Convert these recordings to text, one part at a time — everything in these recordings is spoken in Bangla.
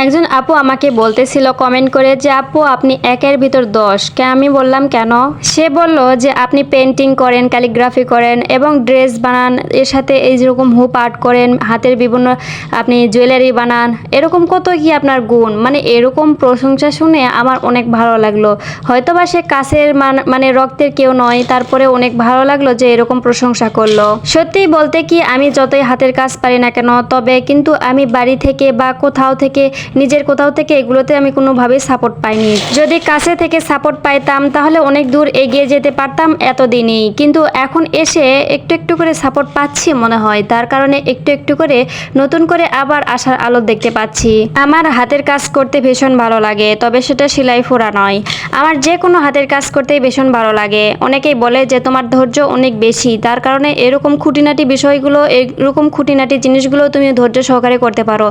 একজন আপু আমাকে বলতেছিল কমেন্ট করে যে, আপু, আপনি একের ভিতর দশ। কে আমি বললাম, কেন? সে বলল যে, আপনি পেন্টিং করেন ক্যালিগ্রাফি করেন এবং ড্রেস বানান, এর সাথে এই যেরকম হুপ আর্ট করেন, হাতের বিভিন্ন, আপনি জুয়েলারি বানান, এরকম কত কি আপনার গুণ? মানে এরকম প্রশংসা শুনে আমার অনেক ভালো লাগল। হয়তোবা সে কাছের মান- রক্তের কেউ নয়, তারপরে অনেক ভালো লাগল যে, এরকম প্রশংসা করল। সত্যিই বলতে কি, আমি যতই হাতের কাজ পারি না কেন, তবে কিন্তু আমি বাড়ি থেকে বা কোথাও থেকে নিজের কোথাও থেকে এগুলোতে আমি কোনোভাবেই সাপোর্ট পাইনি। যদি কাছে থেকে সাপোর্ট পাইতাম, তাহলে অনেক দূর এগিয়ে যেতে পারতাম এতদিনই। কিন্তু এখন এসে একটু একটু করে সাপোর্ট পাচ্ছি মনে হয়। তার কারণে একটু একটু করে নতুন করে আবার আসার আলো দেখতে পাচ্ছি। আমার হাতের কাজ করতে ভীষণ ভালো লাগে, তবে সেটা সেলাই ফোড়া নয়। আমার যে কোনো হাতের কাজ করতেই ভীষণ ভালো লাগে। অনেকেই বলে যে, তোমার ধৈর্য অনেক বেশি। তার কারণে এরকম খুঁটিনাটি বিষয়গুলো, এরকম খুঁটিনাটি জিনিসগুলো তুমি ধৈর্য সহকারে করতে পারো।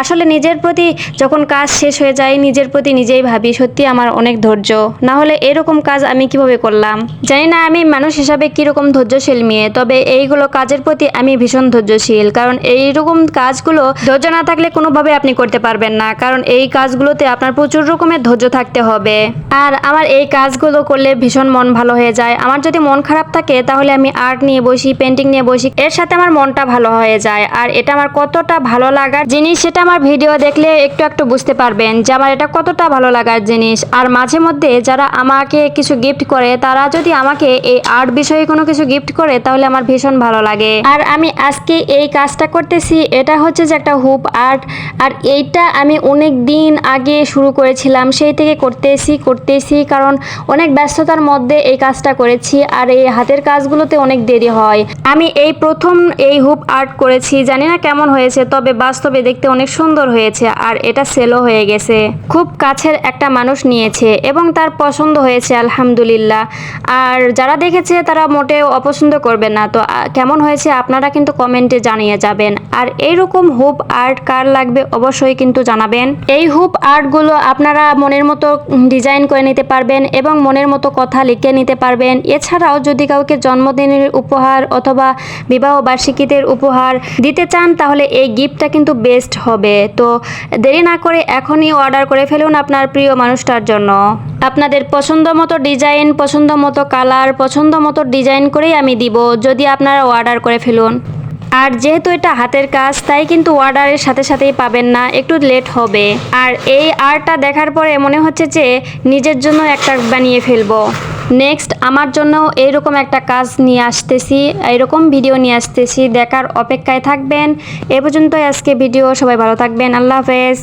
আসলে নিজের প্রতি যখন কাজ শেষ হয়ে যায়, নিজের প্রতি নিজেই ভাবি, সত্যি আমার অনেক ধৈর্য। না হলে এরকম কাজ আমি কীভাবে করলাম? জানি না আমি মানুষ হিসাবে কীরকম ধৈর্যশীল মেয়ে, তবে এইগুলো কাজের প্রতি আমি ভীষণ ধৈর্যশীল, কারণ এইরকম কাজগুলো ধৈর্য না থাকলে কোনোভাবে আপনি করতে পারবেন না, কারণ এই কাজগুলোতে আপনার প্রচুর রকমের ধৈর্য থাকতে হবে। আর আমার এই কাজগুলো করলে ভীষণ মন ভালো হয়ে যায়। আমার যদি মন খারাপ থাকে, তাহলে আমি আর্ট নিয়ে বসি, পেন্টিং নিয়ে বসি, এর সাথে আমার মনটা ভালো হয়ে যায়। আর এটা আমার কতটা ভালো লাগার জিনিস, সেটা আমার ভিডিও দেখলে একটু একটু বুঝতে পারবেন যে আমার এটা কতটা ভালো লাগার জিনিস। আর মাঝে মধ্যে যারা আমাকে কিছু গিফট করে, তারা যদি আমাকে এই আর্ট বিষয়ে কোনো কিছু গিফট করে, তাহলে আমার ভীষণ ভালো লাগে। আর আমি আজকে এই কাজটা করতেছি, এটা হচ্ছে যে একটা হুপ আর্ট আর এইটা আমি অনেক দিন আগে শুরু করেছিলাম, সেই থেকে করতেছি করতেছি, কারণ অনেক ব্যস্ততার মধ্যে এই কাজটা করেছি, আর এই হাতের কাজগুলোতে অনেক দেরি হয়। আমি এই প্রথম এই হুপ আর্ট করেছি, জানি না কেমন হয়েছে, তবে বাস্তবে দেখতে অনেক সুন্দর হয়েছে। আর এটা সেলও হয়ে গেছে। খুব কাছের একটা মানুষ নিয়েছে এবং তার পছন্দ হয়েছে, আলহামদুলিল্লাহ। আর যারা দেখেছে তারা মোটেও অপছন্দ করবে না। তো কেমন হয়েছে আপনারা কিন্তু কমেন্টে জানিয়ে যাবেন। আর এইরকম হুপ আর্ট কার লাগবে অবশ্যই কিন্তু জানাবেন। এই হুপ আর্টগুলো আপনারা মনের মতো ডিজাইন করে নিতে পারবেন এবং মনের মতো কথা লিখে নিতে পারবেন। এছাড়াও যদি কাউকে জন্মদিনের উপহার অথবা বিবাহ বার্ষিকীদের উপহার দিতে চান, তাহলে এই গিফটটা কিন্তু বেস্ট হবে। তো দেরি না করে এখনই অর্ডার করে ফেলুন আপনার প্রিয় মানুষটার জন্য। আপনাদের পছন্দ মতো ডিজাইন, পছন্দ মতো কালার, পছন্দ মতো ডিজাইন করেই আমি দিব, যদি আপনারা অর্ডার করে ফেলুন। আর যেহেতু এটা হাতের কাজ, তাই কিন্তু অর্ডারের সাথে সাথেই পাবেন না, একটু লেট হবে। আর এই আর্টটা দেখার পরে মনে হচ্ছে যে নিজের জন্য একটা বানিয়ে ফেলব। নেক্সট আমার জন্য এইরকম একটা কাজ নিয়ে আসতেছি, এইরকম ভিডিও নিয়ে আসতেছি। দেখার অপেক্ষায় থাকবেন। এ পর্যন্ত আজকে ভিডিও সবাই ভালো থাকবেন। আল্লাহ হাফেজ।